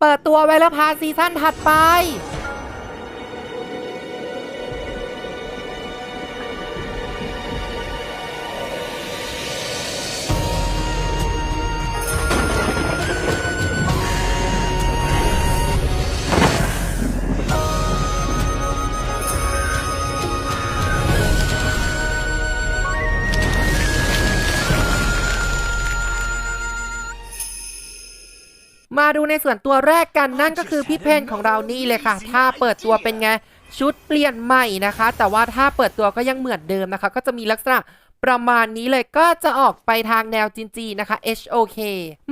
เปิดตัวไวเลพาซีซั่นถัดไป มาดูในส่วนตัวแรกกันนั่นก็คือพี่เพนของเรานี่เลยค่ะ ถ้าเปิดตัวเป็นไงชุดเปลี่ยนใหม่นะคะ แต่ว่าถ้าเปิดตัวก็ยังเหมือนเดิมนะคะ ก็จะมีลักษณะประมาณนี้เลยก็จะออกไปทางแนวจินจีนะคะ HOK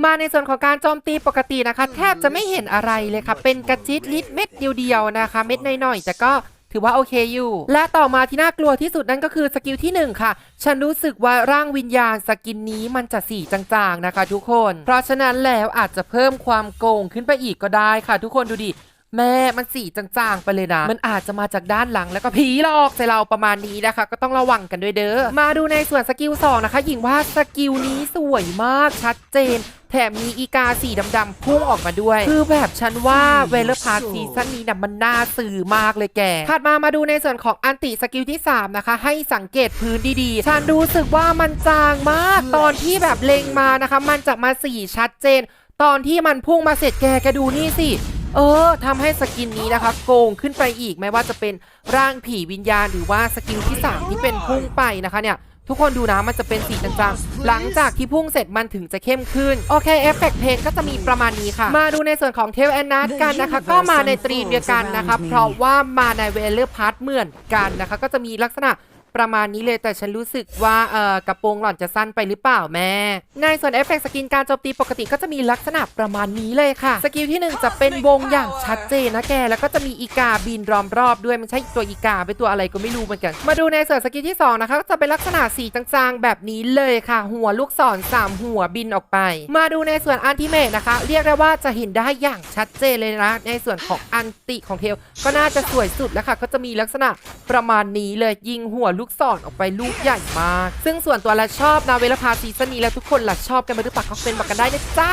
มาในส่วนของการโจมตีปกตินะคะ แทบจะไม่เห็นอะไรเลยค่ะ เป็นกระจิตลิดเม็ดเดียวๆนะคะ เม็ดน้อยๆแต่ก็ ถือว่าโอเคอยู่ และต่อมาที่น่ากลัวที่สุดนั่นก็คือสกิลที่ 1 ค่ะ ฉันรู้สึกว่าร่างวิญญาณสกินนี้มันจะสีจางๆนะคะ ทุกคน เพราะฉะนั้นแล้วอาจจะเพิ่มความโกงขึ้นไปอีกก็ได้ค่ะ ทุกคนดูดิ แม่มันสีจางๆไปเลยนะ มันอาจจะมาจากด้านหลังแล้วก็ผีหลอกใส่เราประมาณนี้นะคะ ก็ต้องระวังกันด้วยเด้อ มาดูในส่วนสกิล2นะคะหญิงว่าสกิลนี้สวยมากชัดเจนแถมมีอีกาสีดำๆพุ่งออกมาด้วย คือแบบฉันว่าเวลพาร์ซีซั่นนี้นะมันน่าสื่อมากเลยแกถัดมามาดูในส่วนของอันติสกิลที่ 3 นะคะ ให้สังเกตพื้นดีๆ ฉันรู้สึกว่ามันจางมาก ตอนที่แบบเล็งมานะคะ มันจะมาสีชัดเจน ตอนที่มันพุ่งมาเสร็จแกแกดูนี่สิ เออทำให้สกินนี้นะคะ โกงขึ้นไปอีกไม่ว่าจะเป็นร่างผีวิญญาณหรือว่าสกิลที่ 3 ที่เป็นพุ่งไปนะคะเนี่ยทุกคนดูนะมันจะเป็นสีจางๆ หลังจากที่พุ่งเสร็จมันถึงจะเข้มขึ้น โอเคเอฟเฟกต์เพลงก็จะมีประมาณนี้ค่ะ มาดูในส่วนของเทลแอนนัทกันนะคะ ก็มาในตรีมเดียวกันนะคะ เพราะว่ามาในเวลเลอร์พาร์ทเหมือนกันนะคะ ก็จะมีลักษณะ ประมาณนี้เลยแต่ฉันรู้สึกว่าเอ่อกระโปรงหล่อนจะสั้นไปหรือเปล่าแม่ ในส่วนเอฟเฟกต์สกินการโจมตีปกติก็จะมีลักษณะประมาณนี้เลยค่ะ สกิลที่หนึ่งจะเป็นวงอย่างชัดเจนนะแก แล้วก็จะมีอีกาบินรอมรอบด้วยมันใช่ตัวอีกาเป็นตัวอะไรก็ไม่รู้เหมือนกัน มาดูในส่วนสกิลที่สองนะคะก็จะเป็นลักษณะสีจางๆ แบบนี้เลยค่ะ หัวลูกศรสามหัวบินออกไป มาดูในส่วนอันติเมตนะคะ เรียกได้ว่าจะเห็นได้อย่างชัดเจนเลยนะ ในส่วนของอันติของเทลก็น่าจะสวยสุดแล้วค่ะ ก็จะมีลักษณะประมาณนี้เลยยิงหัวลูกศรออกไปลูกใหญ่มาก ซึ่งส่วนตัวละชอบนาเวลพาซีซั่นนี้แล้วทุกคนละชอบกันไหมหรือเปล่าก็เป็นบอกกันได้นะจ๊ะ